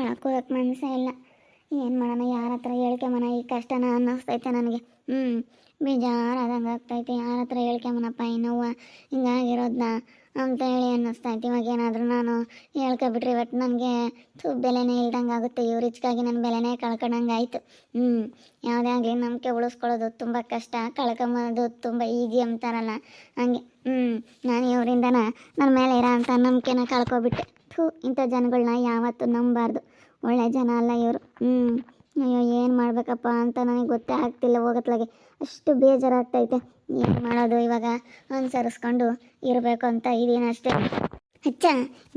ಹೋಗಕ್ಕೆ ಮನಸ್ಸೇ ಇಲ್ಲ. ಏನು ಮಾಡೋಣ, ಯಾರ ಹತ್ರ ಮನ? ಈ ಕಷ್ಟನ ಅನ್ನಿಸ್ತೈತೆ ನನಗೆ. ಹ್ಞೂ ಬೇಜಾರಾದಂಗೆ ಆಗ್ತೈತೆ. ಯಾರ ಹತ್ರ ಹೇಳ್ಕೊಂಬನಪ್ಪ ಈ ನೋವು ಹಿಂಗಾಗಿರೋದನ್ನ ಅಂತ ಹೇಳಿ ಅನ್ನಿಸ್ತೈತೆ. ಇವಾಗ ಏನಾದರೂ ನಾನು ಹೇಳ್ಕೊಬಿಟ್ರೆ ಇವತ್ತು ನನಗೆ ತು ಬೆಲೆನೇ ಇಲ್ದಂಗೆ ಆಗುತ್ತೆ. ಇವ್ರಿಚ್ಕಾಗಿ ನನ್ನ ಬೆಲೆನೇ ಕಳ್ಕೊಂಡಂಗೆ ಆಯಿತು. ಹ್ಞೂ ಯಾವುದೇ ಆಗಲಿ ನಂಬಿಕೆ ಉಳಿಸ್ಕೊಳ್ಳೋದು ತುಂಬ ಕಷ್ಟ. ಕಳ್ಕೊಂಬೋದು ತುಂಬ ಈಜಿ ಅಂತಾರಲ್ಲ. ಹಂಗೆ. ಹ್ಞೂ ನಾನು ಇವರಿಂದನ ನನ್ನ ಮೇಲೆ ಇರೋ ಅಂಥ ನಂಬಿಕೆನ ಕಳ್ಕೊಬಿಟ್ಟೆ. ಥೂ ಇಂಥ ಜನಗಳನ್ನ ಯಾವತ್ತೂ ನಂಬಾರ್ದು. ಒಳ್ಳೆ ಜನ ಅಲ್ಲ ಇವರು. ಹ್ಞೂ ಅಯ್ಯೋ, ಏನು ಮಾಡಬೇಕಪ್ಪ ಅಂತ ನನಗೆ ಗೊತ್ತೇ ಆಗ್ತಿಲ್ಲ ಹೋಗತ್ಲಾಗೆ. ಅಷ್ಟು ಬೇಜಾರಾಗ್ತೈತೆ. ಏನು ಮಾಡೋದು ಇವಾಗ? ಅನುಸರಿಸ್ಕೊಂಡು ಇರಬೇಕು ಅಂತ ಇದೇನು ಅಷ್ಟೇ. ಅಚ್ಚ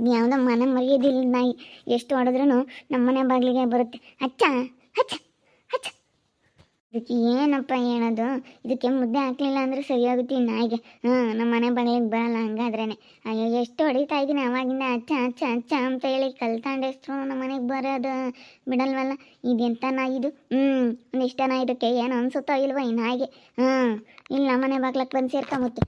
ಯಾವುದೋ ಮನೆ ಮರೆಯೋದಿಲ್ಲ ನಾಯಿ. ಎಷ್ಟು ಹೊಡೆದ್ರೂ ನಮ್ಮ ಮನೆ ಬಾಗಿಲಿಗೆ ಬರುತ್ತೆ. ಅಚ್ಚ ಅಚ್ಚ ಹಚ್ಚ ಇದಕ್ಕೆ ಏನಪ್ಪ ಹೇಳೋದು? ಇದಕ್ಕೆ ಮುದ್ದೆ ಹಾಕ್ಲಿಲ್ಲ ಅಂದ್ರೆ ಸರಿಯಾಗುತ್ತೆ ಈ ನಾಯಿಗೆ ಹಾ ನಮ್ಮ ಮನೆ ಬಾಗಿಲಿಗೆ ಬರಲ್ಲ ಹಂಗಾದ್ರೇನೆ. ಅಯ್ಯೋ, ಎಷ್ಟು ಹೊಡಿತಾ ಇದ್ದೀನಿ ಅವಾಗಿಂದ. ಅಚ್ಚ ಅಚ್ಚ ಅಚ್ಚ ಅಂತ ಹೇಳಿ ಕಲ್ತಾಂಡೆಷ್ಟು ನಮ್ಮ ಮನೆಗೆ ಬರೋದು. ಬಿಡಲ್ವಲ್ಲ? ಇದೆಂತ ನಾಯಿ ಇದು? ಹ್ಞೂ ಒಂದಿಷ್ಟ ನಾಯಿದಕ್ಕೆ ಏನು ಅನ್ಸುತ್ತೋ ಇಲ್ವಾ ಈ ನಾಯಿಗೆ ಹಾ ಇಲ್ಲ ಮನೆ ಬಾಗ್ಲಕ್ಕೆ ಬಂದು ಸೇರ್ಕೊಂಬತ್ತೆ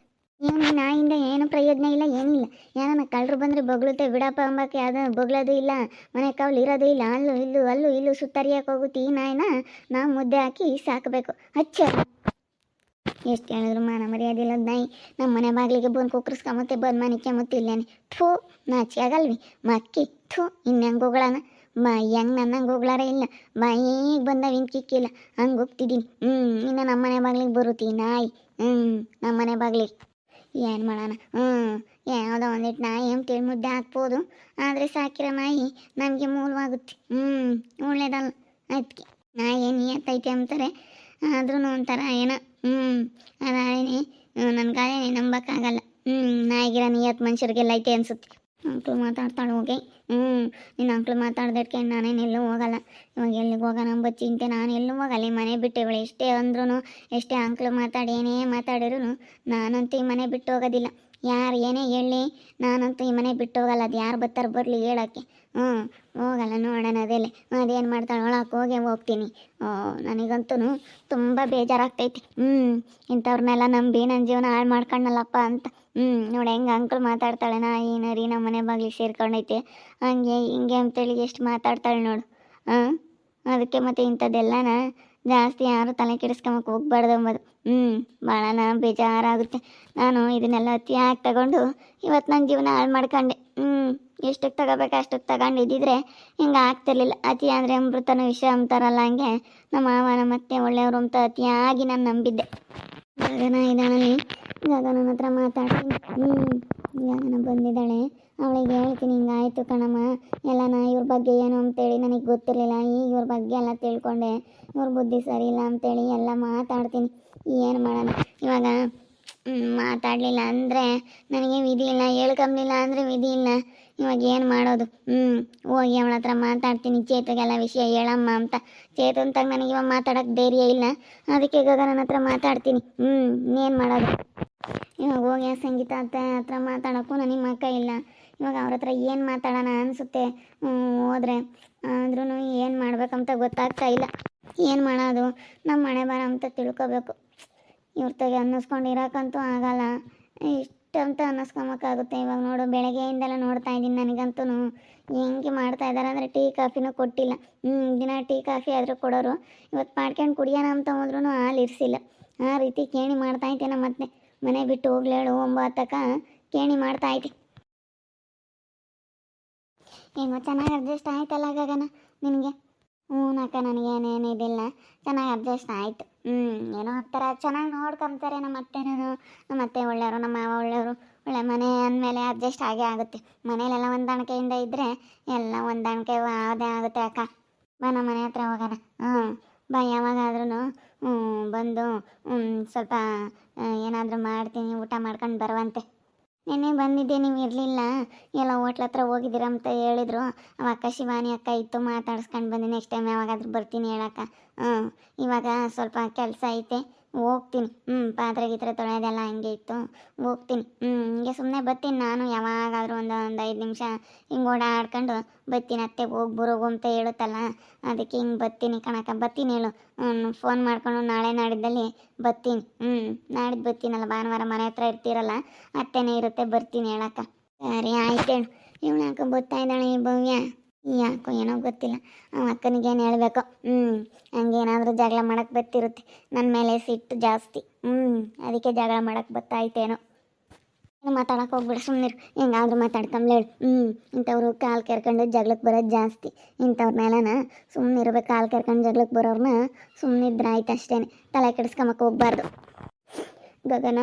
ಏನು ನಾಯಿಂದ ಏನು ಪ್ರಯೋಜನ ಇಲ್ಲ, ಏನಿಲ್ಲ. ಏನನ್ನ ಕಳ್ಳರು ಬಂದರೆ ಬೊಗಳುತ್ತೆ, ಬಿಡಪ್ಪ ಅಂಬಕ್ಕೆ ಯಾವ್ದು ಬೊಗಳೋದು ಇಲ್ಲ, ಮನೆ ಕಾವಲು ಇರೋದು ಇಲ್ಲ, ಅಲ್ಲೂ ಇಲ್ಲೂ ಅಲ್ಲೂ ಇಲ್ಲೂ ಸುತ್ತರಿಯಕ್ಕೆ ಹೋಗುತ್ತೆ ಈ ನಾಯಿನ ನಾವು ಮುದ್ದೆ ಹಾಕಿ ಸಾಕಬೇಕು. ಹಚ್ಚ. ಎಷ್ಟು ಹೇಳಿದ್ರು ಮಾನ ಮರ್ಯಾದಿಲ್ಲ ನಾಯಿ. ನಮ್ಮ ಮನೆ ಬಾಗಿಲಿಗೆ ಬಂದು ಕುಕ್ಕರ್ಸ್ಕೊಂಬತ್ತೆ, ಬಂದು ಮನೆ ಮತ್ತೆ ಇಲ್ಲೇನೆ. ಥೂ, ನಾಚಿ ಆಗಲ್ವಿ. ಮಕ್ಕಿ, ಥೂ, ಇನ್ನೆಂಗೆ ಹೋಗಳಣ ಬಾ ಹೆಂಗೆ ನನ್ನಂಗೆ ಹೋಗ್ಲಾರ ಇಲ್ಲ. ಬಾಯಿಗೆ ಬಂದ ಇನ್ ಕಿಕ್ಕಿಲ್ಲ ಹಂಗೆ ಹೋಗ್ತಿದ್ದೀನಿ ಹ್ಞೂ ಇನ್ನು ನಮ್ಮ ಮನೆ ಬಾಗಿಲಿಗೆ ಬರುತ್ತೆ ನಾಯಿ. ಹ್ಞೂ ನಮ್ಮ ಮನೆ ಬಾಗಿಲಿಗೆ. ಏನು ಮಾಡೋಣ? ಹ್ಞೂ ಯಾವುದೋ ಒಂದಿಟ್ಟು ನಾಯಿ ಅಂತೇಳಿ ಮುದ್ದೆ ಹಾಕ್ಬೋದು. ಆದರೆ ಸಾಕಿರೋ ನಾಯಿ ನಮಗೆ ಮೂಲವಾಗುತ್ತೆ. ಹ್ಞೂ ಒಳ್ಳೇದಲ್ಲ. ಅದಕ್ಕೆ ನಾಯಿ ನಿಯತ್ತೈತೆ ಅಂತಾರೆ. ಆದ್ರೂ ಒಂಥರ ಏನೋ? ಹ್ಞೂ ಅದೇನೆ ನನಗಾದ್ರೆ ನಂಬಕ್ಕಾಗಲ್ಲ. ಹ್ಞೂ ನಾಯಿಗಿರೋ ನಿಯತ್ ಮನುಷ್ಯರಿಗೆಲ್ಲ ಐತೆ ಅನ್ಸುತ್ತೆ. ಅಂಕ್ಳು ಮಾತಾಡ್ತಾಳೆ ಹೋಗಿ. ಹ್ಞೂ ನಿನ್ನ ಅಂಕ್ಳು ಮಾತಾಡ್ದಕ್ಕೆ ನಾನೇನು ಎಲ್ಲೂ ಹೋಗಲ್ಲ. ಇವಾಗ ಎಲ್ಲಿಗೆ ಹೋಗೋಣ ಚಿಂತೆ, ನಾನು ಎಲ್ಲೂ ಹೋಗಲ್ಲ. ಈ ಮನೆ ಬಿಟ್ಟು ಇವಳು ಎಷ್ಟೇ ಅಂದ್ರೂ ಎಷ್ಟೇ ಅಂಕ್ಳು ಮಾತಾಡಿ ಏನೇ ಮಾತಾಡಿದ್ರು ನಾನಂತೂ ಈ ಮನೆ ಬಿಟ್ಟು ಹೋಗೋದಿಲ್ಲ. ಯಾರು ಏನೇ ಹೇಳಿ, ನಾನಂತೂ ಈ ಮನೆ ಬಿಟ್ಟು ಹೋಗಲ್ಲ, ಅದು ಯಾರು ಬರ್ತಾರೆ ಬರಲಿ ಹೇಳೋಕ್ಕೆ. ಹ್ಞೂ, ಹೋಗಲ್ಲ ನೋಡೋಣ ಅದೆಲ್ಲ ಅದೇನು ಮಾಡ್ತಾಳೆ? ಒಳಕ್ಕೆ ಹೋಗೇ ಹೋಗ್ತೀನಿ. ಓ ನನಗಂತೂ ತುಂಬ ಬೇಜಾರಾಗ್ತೈತಿ. ಹ್ಞೂ, ಇಂಥವ್ರನ್ನೆಲ್ಲ ನಂಬಿ ನನ್ನ ಜೀವನ ಹಾಳು ಮಾಡ್ಕೊಂಡಲ್ಲಪ್ಪ ಅಂತ. ಹ್ಞೂ, ನೋಡಿ, ಹೆಂಗೆ ಅಂಕಲ್ ಮಾತಾಡ್ತಾಳೆ ನಾ ಏನರಿ ನಮ್ಮ ಮನೆ ಬಾಗಿಲು ಸೇರ್ಕೊಂಡೈತೆ. ಹಂಗೆ ಹಿಂಗೆ ಅಂತೇಳಿ ಎಷ್ಟು ಮಾತಾಡ್ತಾಳೆ ನೋಡು. ಹಾಂ ಅದಕ್ಕೆ ಮತ್ತೆ ಇಂಥದ್ದೆಲ್ಲನ ಜಾಸ್ತಿ ಯಾರು ತಲೆ ಕೆಡಿಸ್ಕೊಂಬಕ್ಕೆ ಹೋಗ್ಬಾರ್ದು ಅಂಬೋದು. ಹ್ಞೂ ಭಾಳನ ಬೇಜಾರಾಗುತ್ತೆ. ನಾನು ಇದನ್ನೆಲ್ಲ ಅತಿಯಾಗಿ ತಗೊಂಡು ಇವತ್ತು ನನ್ನ ಜೀವನ ಹಾಳು ಮಾಡ್ಕೊಂಡೆ. ಹ್ಞೂ ಎಷ್ಟಕ್ಕೆ ತಗೋಬೇಕು ಅಷ್ಟಕ್ಕೆ ತಗೊಂಡು ಇದ್ದಿದ್ರೆ ಹಿಂಗೆ ಆಗ್ತಿರ್ಲಿಲ್ಲ. ಅತಿ ಅಂದರೆ ಅಮೃತನ ವಿಷ ಅಂತಾರಲ್ಲ ಹಂಗೆ. ನಮ್ಮ ಮಾವನ ಮತ್ತೆ ಒಳ್ಳೆಯವರು ಅಂತ ಅತಿಯಾಗಿ ನಾನು ನಂಬಿದ್ದೆ. ಗಗನ ಇದ್ದಾಳಲ್ಲಿ ನನ್ನ ಹತ್ರ ಮಾತಾಡ್ತೀನಿ. ಹ್ಞೂ ಗಗನ ಬಂದಿದ್ದಾಳೆ. ಅವಳಿಗೆ ಹೇಳ್ತೀನಿ ಹಿಂಗಾಯ್ತು ಕಣಮ್ಮ. ಎಲ್ಲ ನಾ ಇವ್ರ ಬಗ್ಗೆ ಏನು ಅಂತೇಳಿ ನನಗೆ ಗೊತ್ತಿರಲಿಲ್ಲ. ಈಗ ಇವ್ರ ಬಗ್ಗೆ ಎಲ್ಲ ತಿಳ್ಕೊಂಡೆ. ಇವ್ರ ಬುದ್ಧಿ ಸರಿ ಇಲ್ಲ ಅಂತೇಳಿ ಎಲ್ಲ ಮಾತಾಡ್ತೀನಿ. ಏನು ಮಾಡೋಣ ಇವಾಗ ಮಾತಾಡಲಿಲ್ಲ ಅಂದರೆ ನನಗೆ ವಿಧಿ ಇಲ್ಲ ಹೇಳ್ಕೊಂಬಿಲ್ಲ ಅಂದರೆ ವಿಧಿ ಇಲ್ಲ. ಇವಾಗ ಏನು ಮಾಡೋದು? ಹ್ಞೂ ಹೋಗಿ ಅವಳ ಹತ್ರ ಮಾತಾಡ್ತೀನಿ. ಚೇತಗೆಲ್ಲ ವಿಷಯ ಹೇಳಮ್ಮ ಅಂತ. ಚೇತಂತಾಗ ತಗ ನನಗೆ ಇವಾಗ ಮಾತಾಡೋಕ್ಕೆ ಧೈರ್ಯ ಇಲ್ಲ. ಅದಕ್ಕೆ ಗಗನನ ಹತ್ರ ಮಾತಾಡ್ತೀನಿ. ಹ್ಞೂ ಇನ್ನೇನು ಮಾಡೋದು? ಇವಾಗ ಹೋಗಿ ಸಂಗೀತ ಅತ್ತೆ ಹತ್ರ ಮಾತಾಡೋಕ್ಕೂ ನನಗೆ ಮಕ್ಕ ಇಲ್ಲ. ಇವಾಗ ಅವ್ರ ಹತ್ರ ಏನು ಮಾತಾಡೋಣ ಅನಿಸುತ್ತೆ? ಹೋದರೆ. ಆದ್ರೂ ಏನು ಮಾಡ್ಬೇಕಂತ ಗೊತ್ತಾಗ್ತಾ ಇಲ್ಲ. ಏನು ಮಾಡೋದು? ನಮ್ಮ ಮನೆ ಬಾರ ಅಂತ ತಿಳ್ಕೊಬೇಕು. ಇವ್ರ ತೆಗೆ ಅನ್ನಿಸ್ಕೊಂಡು ಇರೋಕ್ಕಂತೂ ಆಗಲ್ಲ. ಇಷ್ಟಂತ ಅನ್ನಿಸ್ಕೊಂಬಕ್ಕಾಗುತ್ತೆ ಇವಾಗ ನೋಡು ಬೆಳಗ್ಗೆಯಿಂದೆಲ್ಲ ನೋಡ್ತಾ ಇದ್ದೀನಿ ನನಗಂತೂ ಹೆಂಗೆ ಮಾಡ್ತಾ ಇದ್ದಾರೆ ಅಂದರೆ ಟೀ, ಕಾಫಿನೂ ಕೊಟ್ಟಿಲ್ಲ. ಹ್ಞೂ ದಿನ ಟೀ, ಕಾಫಿ ಆದರೂ ಕೊಡೋರು. ಇವತ್ತು ಮಾಡ್ಕೊಂಡು ಕುಡಿಯೋಣ ಅಂತ ಹೋದ್ರೂ ಹಾಲು ಇರಿಸಿಲ್ಲ. ಆ ರೀತಿ ಕೇಣಿ ಮಾಡ್ತಾ ನಮ್ಮ ಮತ್ತೆ. ಮನೆ ಬಿಟ್ಟು ಹೋಗ್ಲೇಳು ಒಂಬತ್ತಕ್ಕ ಕೇಣಿ ಮಾಡ್ತಾ ಐತಿ ಏನೋ ಚೆನ್ನಾಗಿ ಅಡ್ಜಸ್ಟ್ ಆಯ್ತಲ್ಲ ಗಗನ ನಿನಗೆ? ಹ್ಞೂ ಅಕ್ಕ ನನಗೇನೇನು ಇದಿಲ್ಲ. ಚೆನ್ನಾಗಿ ಅಡ್ಜಸ್ಟ್ ಆಯಿತು. ಹ್ಞೂ ಏನೋ ಆಗ್ತಾರೆ ಚೆನ್ನಾಗಿ ನೋಡ್ಕೊಂತಾರೆ ನಮ್ಮ ಅತ್ತೆನೂ ನಮ್ಮ ಅತ್ತೆ ಒಳ್ಳೆಯವರು, ನಮ್ಮ ಮಾವ ಒಳ್ಳೆಯವರು. ಒಳ್ಳೆ ಮನೆ ಅಂದಮೇಲೆ ಅಡ್ಜಸ್ಟ್ ಆಗೇ ಆಗುತ್ತೆ. ಮನೇಲೆಲ್ಲ ಹೊಂದಾಣಿಕೆಯಿಂದ ಇದ್ದರೆ ಎಲ್ಲ ಹೊಂದಾಣಿಕೆ ಅದೇ ಆಗುತ್ತೆ ಅಕ್ಕ. ಬಾ, ನಮ್ಮ ಮನೆ ಹತ್ರ ಹೋಗೋಣ. ಹ್ಞೂ ಬಾ ಯಾವಾಗಾದ್ರೂ ಬಂದು ಸ್ವಲ್ಪ ಏನಾದರೂ ಮಾಡ್ತೀನಿ, ಊಟ ಮಾಡ್ಕೊಂಡು ಬರುವಂತೆ. ನಿನ್ನೆ ಬಂದಿದ್ದೆ, ನೀವು ಇರಲಿಲ್ಲ. ಎಲ್ಲ ಹೋಟ್ಲ ಹತ್ರ ಹೋಗಿದ್ದೀರ ಅಂತ ಹೇಳಿದ್ರು. ಅವ ಅಕ್ಕ ಶಿವಾನಿ ಅಕ್ಕ ಇತ್ತು, ಮಾತಾಡ್ಸ್ಕೊಂಡು ಬಂದೆ. ನೆಕ್ಸ್ಟ್ ಟೈಮ್ ಯಾವಾಗಾದ್ರೂ ಬರ್ತೀನಿ ಹೇಳಕ್ಕ. ಹ್ಞೂ ಇವಾಗ ಸ್ವಲ್ಪ ಕೆಲಸ ಐತೆ. ಹೋಗ್ತೀನಿ. ಹ್ಞೂ ಪಾತ್ರೆ ಗೀತ್ರೆ ತೊಳೆಯೋದೆಲ್ಲ ಹಂಗೆ ಇತ್ತು. ಹೋಗ್ತೀನಿ. ಹ್ಞೂ ಹಿಂಗೆ ಸುಮ್ಮನೆ ಬರ್ತೀನಿ ನಾನು. ಯಾವಾಗಾದರೂ ಒಂದು ಒಂದು ಐದು ನಿಮಿಷ ಹಿಂಗೆ ಓಡಾಡ್ಕೊಂಡು ಬರ್ತೀನಿ. ಅತ್ತೆ ಹೋಗಿ ಬರೋಗು ಅಂತ ಹೇಳುತ್ತಲ್ಲ, ಅದಕ್ಕೆ ಹಿಂಗೆ ಬರ್ತೀನಿ ಕಣಕ ಬರ್ತೀನಿ ಹೇಳು. ಫೋನ್ ಮಾಡ್ಕೊಂಡು ನಾಳೆ ನಾಡಿದ್ದಲ್ಲಿ ಬರ್ತೀನಿ. ಹ್ಞೂ ನಾಡಿದ್ದು ಬರ್ತೀನಲ್ಲ. ಭಾನುವಾರ ಮನೆ ಹತ್ರ ಇರ್ತೀರಲ್ಲ, ಅತ್ತೆನೇ ಇರುತ್ತೆ. ಬರ್ತೀನಿ ಹೇಳಕ್ಕ. ಸರಿ, ಆಯ್ತು ಹೇಳು. ಇವಳು ಯಾಕೆ ಬರ್ತಾ ಇದ್ದಾಳೆ ಈ ಭವ್ಯ? ಯಾಕೋ ಏನೋ ಗೊತ್ತಿಲ್ಲ. ಅವ ಅಕ್ಕನಿಗೇನು ಹೇಳಬೇಕು? ಹ್ಞೂ ಹಂಗೇನಾದರೂ ಜಗಳ ಮಾಡಕ್ಕೆ ಬತ್ತಿರುತ್ತೆ ನನ್ನ ಮೇಲೆ ಸಿಟ್ಟು ಜಾಸ್ತಿ. ಹ್ಞೂ ಅದಕ್ಕೆ ಜಗಳ ಮಾಡಕ್ಕೆ ಬತ್ತಾಯ್ತೇನೋ. ಏನು ಮಾತಾಡಕ್ಕೆ ಹೋಗ್ಬಿಡ ಸುಮ್ಮನಿರು ಹೆಂಗಾದ್ರೂ ಮಾತಾಡ್ಕೊಂಬ್ಲೇಳು ಹ್ಞೂ ಇಂಥವ್ರು ಕಾಲು ಕೆರ್ಕೊಂಡು ಜಗಳಕ್ಕೆ ಬರೋದು ಜಾಸ್ತಿ. ಇಂಥವ್ರ ಮೇಲನ ಸುಮ್ಮನೆ ಇರ್ಬೇಕು, ಕಾಲು ಕೆರ್ಕೊಂಡು ಜಗಳಕ್ಕೆ ಬರೋರ್ನ ಸುಮ್ಮನಿದ್ರೆ ಆಯ್ತು ಅಷ್ಟೇ ತಲೆ ಕೆಡಿಸ್ಕೊಂಬಕ್ಕೆ ಹೋಗ್ಬಾರ್ದು. ಗಗನ,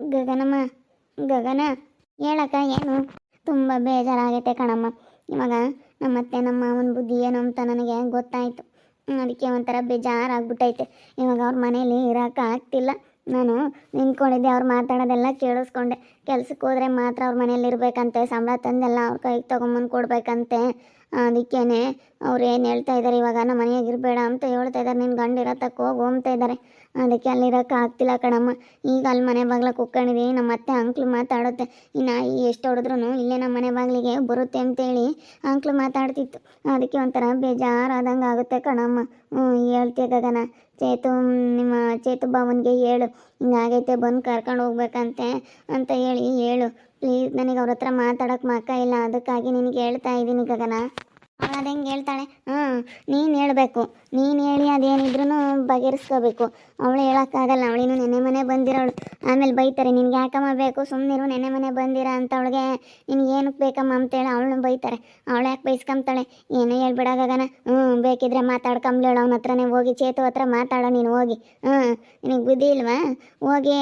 ಗಗನಮ್ಮ, ಗಗನ. ಹೇಳಕ್ಕ ಏನು? ತುಂಬ ಬೇಜಾರಾಗೈತೆ ಕಣಮ್ಮ. ಇವಾಗ ನಮ್ಮತ್ತೆ, ನಮ್ಮ ಮಾವನ ಬುದ್ಧಿ ಏನು ಅಂತ ನನಗೆ, ಗೊತ್ತಾಯಿತು. ಅದಕ್ಕೆ ಒಂಥರ ಬೇಜಾರಾಗ್ಬಿಟ್ಟೈತೆ. ಇವಾಗ ಅವ್ರ ಮನೇಲಿ ಇರೋಕ್ಕಾಗ್ತಿಲ್ಲ ನಾನು ನಿಂತ್ಕೊಂಡಿದ್ದೆ, ಅವ್ರು ಮಾತಾಡೋದೆಲ್ಲ ಕೇಳಿಸ್ಕೊಂಡೆ. ಕೆಲ್ಸಕ್ಕೆ ಹೋದ್ರೆ ಮಾತ್ರ ಅವ್ರ ಮನೇಲಿ ಇರಬೇಕಂತೆ, ಸಂಬಳ ತಂದೆಲ್ಲ ಅವ್ರ ಕೈಗೆ ತೊಗೊಂಬಂದು ಕೊಡ್ಬೇಕಂತೆ. ಅದಕ್ಕೇನೆ ಅವ್ರು ಏನು ಹೇಳ್ತಾ ಇದ್ದಾರೆ ಇವಾಗ ನಮ್ಮ ಮನೆಯಾಗ ಇರಬೇಡ ಅಂತ ಹೇಳ್ತಾ ಇದ್ದಾರೆ ನಿನ್ನ ಗಂಡ ಇರತ್ತಕ್ಕೆ ಹೋಗಿ ಹೋಗ್ತಾ ಇದ್ದಾರೆ ಅದಕ್ಕೆ ಅಲ್ಲಿರೋಕೆ ಆಗ್ತಿಲ್ಲ ಕಣಮ್ಮ. ಈಗ ಅಲ್ಲಿ ಮನೆ ಬಾಗ್ಲ ಕುಕ್ಕೊಂಡಿದ್ದೀನಿ ನಮ್ಮ ಅತ್ತೆ, ಅಂಕ್ಲು ಮಾತಾಡುತ್ತೆ. ಈ ನಾಯಿ ಎಷ್ಟು ಹೊಡೆದ್ರು ಇಲ್ಲೇ ನಮ್ಮ ಮನೆ ಬಾಗಿಲಿಗೆ ಬರುತ್ತೆ ಅಂತೇಳಿ ಅಂಕ್ಲು ಮಾತಾಡ್ತಿತ್ತು. ಅದಕ್ಕೆ ಒಂಥರ ಬೇಜಾರಾದಂಗೆ ಆಗುತ್ತೆ ಕಣಮ್ಮ. ಹ್ಞೂ ಹೇಳ್ತೀಯ ಗಗನ. ಚೇತು, ನಿಮ್ಮ ಚೇತು ಬಾವನಿಗೆ ಹೇಳು. ಹಿಂಗಾಗೈತೆ ಬಂದು ಕರ್ಕೊಂಡು ಹೋಗ್ಬೇಕಂತೆ ಅಂತ ಹೇಳಿ ಹೇಳು. ಪ್ಲೀಸ್ ನನಗೆ ಅವ್ರ ಹತ್ರ ಮಾತಾಡೋಕೆ ಮಕ್ಕ ಇಲ್ಲ. ಅದಕ್ಕಾಗಿ ನಿನಗೆ ಹೇಳ್ತಾ ಇದ್ದೀನಿ ಗಗನ. ಅವಳು ಹೆಂಗೆ ಹೇಳ್ತಾಳೆ? ಹ್ಞೂ ನೀನು ಹೇಳಬೇಕು. ನೀನು ಹೇಳಿ ಅದೇನಿದ್ರೂ ಬಗೆಹರಿಸ್ಕೋಬೇಕು. ಅವಳು ಹೇಳೋಕ್ಕಾಗಲ್ಲ. ಅವಳಿನ್ನು ನೆನೆ ಮನೆ ಬಂದಿರೋಳು. ಆಮೇಲೆ ಬೈತಾರೆ, ನಿನ್ಗೆ ಯಾಕಮ್ಮ ಬೇಕು ಸುಮ್ಮನಿರು ನೆನೆ ಮನೆ ಬಂದಿರ? ಅಂತ ಅವಳಿಗೆ ನಿನ್ಗೆ ಏನಕ್ಕೆ ಬೇಕಮ್ಮ? ಅಂತೇಳಿ ಅವಳನ್ನ ಬೈತಾರೆ. ಅವಳು ಯಾಕೆ ಬೈಸ್ಕೊಂಬ್ತಾಳೆ? ಏನೇ ಹೇಳ್ಬಿಡ ಗಗನ ಹ್ಞೂ ಬೇಕಿದ್ರೆ ಮಾತಾಡ್ಕೊಂಬ್ಲೇಳು ಅವನ ಹತ್ರನೇ ಹೋಗಿ, ಚೇತು ಹತ್ರ ಮಾತಾಡೋ ನೀನು ಹೋಗಿ. ಹ್ಞೂ ನಿನಗೆ ಬುದ್ಧಿ ಇಲ್ವಾ? ಹೋಗಿ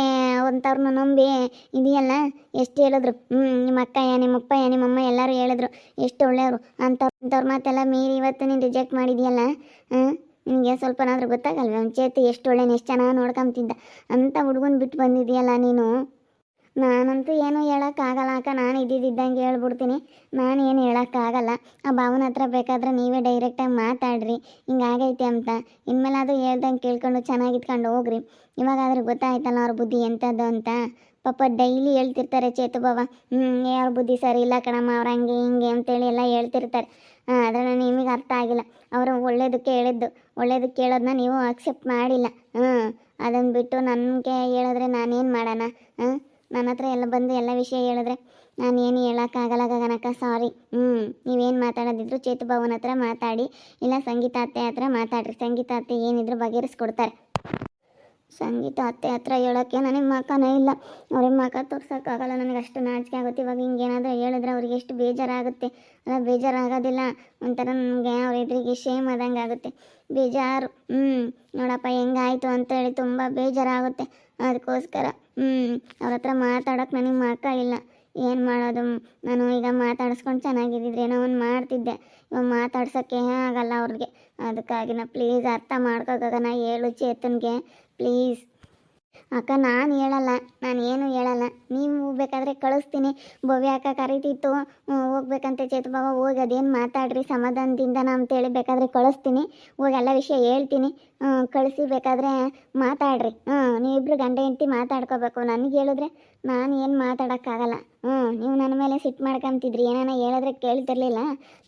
ಒಂಥವ್ರನ್ನ ನಂಬಿ ಇದೆಯಲ್ಲ? ಎಷ್ಟು ಹೇಳಿದ್ರು? ಹ್ಞೂ ನಿಮ್ಮ ಅಕ್ಕಯ್ಯ ನಿಮ್ಮ ಅಪ್ಪಯ್ಯ ನಿಮ್ಮಮ್ಮ ಎಲ್ಲರೂ ಹೇಳಿದ್ರು. ಎಷ್ಟು ಒಳ್ಳೆಯವರು. ಅಂಥವ್ರ ಮಾತೆಲ್ಲ ಮೀರಿ ಇವತ್ತು ನೀನು ರಿಜೆಕ್ಟ್ ಮಾಡಿದ್ಯಲ್ಲ, ಹಾಂ? ನಿನಗೆ ಸ್ವಲ್ಪನಾದರೂ ಗೊತ್ತಾಗಲ್ವ? ಚೇತು ಎಷ್ಟು ಒಳ್ಳೆಯ ಎಷ್ಟು ಚೆನ್ನಾಗಿ ನೋಡ್ಕೊಂತಿದ್ದ ಅಂತ ಹುಡುಗನ ಬಿಟ್ಟು ಬಂದಿದೆಯಲ್ಲ ನೀನು? ನಾನಂತೂ ಏನೂ ಹೇಳೋಕ್ಕಾಗಲ್ಲ ಅಕ್ಕ. ನಾನು ಇದ್ದಿದ್ದಂಗೆ ಹೇಳ್ಬಿಡ್ತೀನಿ. ನಾನು ಏನು ಹೇಳೋಕ್ಕಾಗಲ್ಲ ಆ ಭಾವನ ಹತ್ರ ಬೇಕಾದ್ರೆ ನೀವೇ ಡೈರೆಕ್ಟಾಗಿ ಮಾತಾಡ್ರಿ. ಹಿಂಗಾಗೈತೆ ಅಂತ. ಇನ್ಮೇಲೆ ಅದು ಹೇಳ್ದಂಗೆ ಕೇಳ್ಕೊಂಡು ಚೆನ್ನಾಗಿ ಇಟ್ಕೊಂಡು ಹೋಗ್ರಿ. ಇವಾಗಾದ್ರೂ ಗೊತ್ತಾಯ್ತಲ್ಲ ಅವ್ರ ಬುದ್ಧಿ ಎಂಥದ್ದು ಅಂತ? ಪಾಪ ಡೈಲಿ ಹೇಳ್ತಿರ್ತಾರೆ, ಚೇತು ಬಾವ ಹ್ಞೂ ಯಾರು ಬುದ್ಧಿ ಸರಿ ಇಲ್ಲ ಕಣಮ್ಮ, ಅವ್ರು ಹಂಗೆ ಹಿಂಗೆ ಅಂತೇಳಿ ಎಲ್ಲ ಹೇಳ್ತಿರ್ತಾರೆ. ಅದನ್ನು ನಿಮಗೆ ಅರ್ಥ ಆಗಿಲ್ಲ. ಅವರು ಒಳ್ಳೇದಕ್ಕೆ ಹೇಳಿದ್ದು ಒಳ್ಳೇದು ಕೇಳೋದನ್ನ ನೀವು ಅಕ್ಸೆಪ್ಟ್ ಮಾಡಿಲ್ಲ. ಹ್ಞೂ ಅದನ್ನು ಬಿಟ್ಟು ನನಗೆ ಹೇಳಿದ್ರೆ ನಾನೇನು ಮಾಡೋಣ? ಹಾಂ ನನ್ನ ಹತ್ರ ಎಲ್ಲ ಬಂದು ಎಲ್ಲ ವಿಷಯ ಹೇಳಿದ್ರೆ ನಾನು ಏನು ಹೇಳೋಕ್ಕಾಗಲ್ಲ ಗಗನಕ್ಕ ಸಾರಿ ಹ್ಞೂ ನೀವೇನು ಮಾತಾಡೋದಿದ್ರು ಚೇತು ಹತ್ರ ಮಾತಾಡಿ, ಇಲ್ಲ ಸಂಗೀತ ಅತ್ತೆ ಹತ್ರ ಮಾತಾಡ್ರಿ. ಸಂಗೀತ ಅತ್ತೆ ಏನಿದ್ರು ಬಗೆಹರಿಸ್ಕೊಡ್ತಾರೆ. ಸಂಗೀತ ಅತ್ತೆ ಹತ್ರ ಹೇಳೋಕ್ಕೆ ನನಗೆ ಮಕನೇ ಇಲ್ಲ. ಅವ್ರಿಗೆ ಮಕ ತೋರ್ಸೋಕ್ಕಾಗಲ್ಲ, ನನಗೆ ಅಷ್ಟು ನಾಚಿಕೆ ಆಗುತ್ತೆ. ಇವಾಗ ಹಿಂಗೇನಾದರೂ ಹೇಳಿದ್ರೆ ಅವ್ರಿಗೆ ಎಷ್ಟು ಬೇಜಾರಾಗುತ್ತೆ. ಅಲ್ಲ, ಬೇಜಾರಾಗೋದಿಲ್ಲ. ಒಂಥರ ನನಗೆ ಅವ್ರ ಶೇಮ್ ಆದಂಗೆ ಆಗುತ್ತೆ. ಬೇಜಾರು. ಹ್ಞೂ ನೋಡಪ್ಪ, ಹೆಂಗಾಯಿತು ಅಂತೇಳಿ ತುಂಬ ಬೇಜಾರಾಗುತ್ತೆ. ಅದಕ್ಕೋಸ್ಕರ ಹ್ಞೂ ಅವ್ರ ಹತ್ರ ಮಾತಾಡೋಕೆ ನನಗೆ ಮಕ ಇಲ್ಲ. ಏನು ಮಾಡೋದು? ನಾನು ಈಗ ಮಾತಾಡಿಸ್ಕೊಂಡು ಚೆನ್ನಾಗಿದ್ದಿದ್ರೆ ಏನೋ ಒಂದು ಮಾಡ್ತಿದ್ದೆ. ಇವಾಗ ಮಾತಾಡ್ಸೋಕ್ಕೆ ಆಗಲ್ಲ ಅವ್ರಿಗೆ. ಅದಕ್ಕಾಗಿ ನಾ ಪ್ಲೀಸ್ ಅರ್ಥ ಮಾಡ್ಕೋಗನ ಹೇಳು ಚೇತನ್ಗೆ. ಪ್ಲೀಸ್ ಅಕ್ಕ, ನಾನು ಹೇಳಲ್ಲ, ನಾನು ಏನು ಹೇಳಲ್ಲ. ನೀವು ಬೇಕಾದರೆ ಕಳಿಸ್ತೀನಿ. ಭವ್ಯ ಅಕ್ಕ ಕರೀತಿತ್ತು. ಚೇತು ಬಾಬಾ ಹೋಗಿ ಅದೇನು ಮಾತಾಡ್ರಿ, ಸಮಾಧಾನದಿಂದ ನಾ ಅಂತೇಳಿ ಬೇಕಾದರೆ ಕಳಿಸ್ತೀನಿ. ಹೋಗಿ ಎಲ್ಲ ವಿಷಯ ಹೇಳ್ತೀನಿ. ಕಳಿಸಿ ಬೇಕಾದರೆ ಮಾತಾಡ್ರಿ. ಹ್ಞೂ ನೀವಿಬ್ರು ಗಂಡ ಹೆಂಡತಿ ಮಾತಾಡ್ಕೋಬೇಕು. ನನಗೆ ಹೇಳಿದ್ರೆ ನಾನು ಏನು ಮಾತಾಡೋಕ್ಕಾಗಲ್ಲ. ಹ್ಞೂ ನೀವು ನನ್ನ ಮೇಲೆ ಸಿಟ್ಟು ಮಾಡ್ಕೊಂತಿದ್ರಿ. ಏನಾನ ಹೇಳಿದ್ರೆ ಕೇಳ್ತಿರ್ಲಿಲ್ಲ.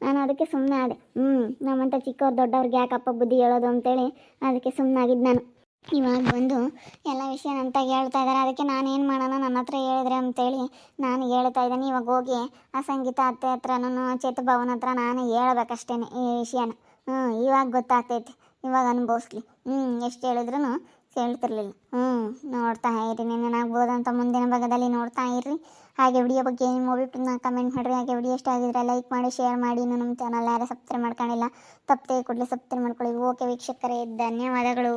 ನಾನು ಅದಕ್ಕೆ ಸುಮ್ಮನೆ ಆದೆ. ಹ್ಞೂ ನಮ್ಮಂಥ ಚಿಕ್ಕವ್ರು ದೊಡ್ಡವ್ರಿಗೆ ಯಾಕಪ್ಪ ಬುದ್ಧಿ ಹೇಳೋದು ಅಂತೇಳಿ ಅದಕ್ಕೆ ಸುಮ್ಮನಾಗಿದ್ದು ನಾನು. ಇವಾಗ ಬಂದು ಎಲ್ಲ ವಿಷಯ ಅಂತ ಹೇಳ್ತಾ ಇದ್ದಾರೆ ಅದಕ್ಕೆ ನಾನು ಏನು ಮಾಡೋಣ? ನನ್ನ ಹತ್ರ ಹೇಳಿದ್ರೆ ಅಂತೇಳಿ ನಾನು ಹೇಳ್ತಾ ಇದ್ದೀನಿ. ಇವಾಗ ಹೋಗಿ ಆ ಸಂಗೀತ ಅತ್ತೆ ಹತ್ರನೂ ನಾನು ಚೇತು ಭವನ ಹತ್ರ ನಾನು ಹೇಳ್ಬೇಕಷ್ಟೇ ಈ ವಿಷಯನ. ಹ್ಞೂ ಇವಾಗ ಗೊತ್ತಾಗ್ತೈತೆ. ಇವಾಗ ಅನುಭವಿಸ್ಲಿ. ಹ್ಞೂ ಎಷ್ಟು ಹೇಳಿದ್ರು ಕೇಳ್ತಿರ್ಲಿಲ್ಲ. ಹ್ಞೂ ನೋಡ್ತಾ ಇರಿ. ನೆನನಾಗ್ಬೋದು ಅಂತ ಮುಂದಿನ ಭಾಗದಲ್ಲಿ ನೋಡ್ತಾ ಇರ್ರಿ. ಹಾಗೆ ವಿಡಿಯೋ ಬಗ್ಗೆ ನಿಮ್ಮ ಅಭಿಪ್ರಾಯ ಕಮೆಂಟ್ ಮಾಡಿರಿ. ಹಾಗೆ ವಿಡಿಯೋ ಇಷ್ಟ ಆಗಿದ್ರೆ ಲೈಕ್ ಮಾಡಿ ಶೇರ್ ಮಾಡಿ. ಇನ್ನು ನಮ್ಮ ಚಾನಲ್ ಯಾರು ಸಬ್ಸ್ಕ್ರೈಬ್ ಮಾಡ್ಕೊಂಡಿಲ್ಲ, ತಪ್ಪದೆ ಕೂಡಲೇ ಸಬ್ಸ್ಕ್ರೈಬ್ ಮಾಡ್ಕೊಳ್ಳಿ. ಓಕೆ ವೀಕ್ಷಕರೇ, ಧನ್ಯವಾದಗಳು.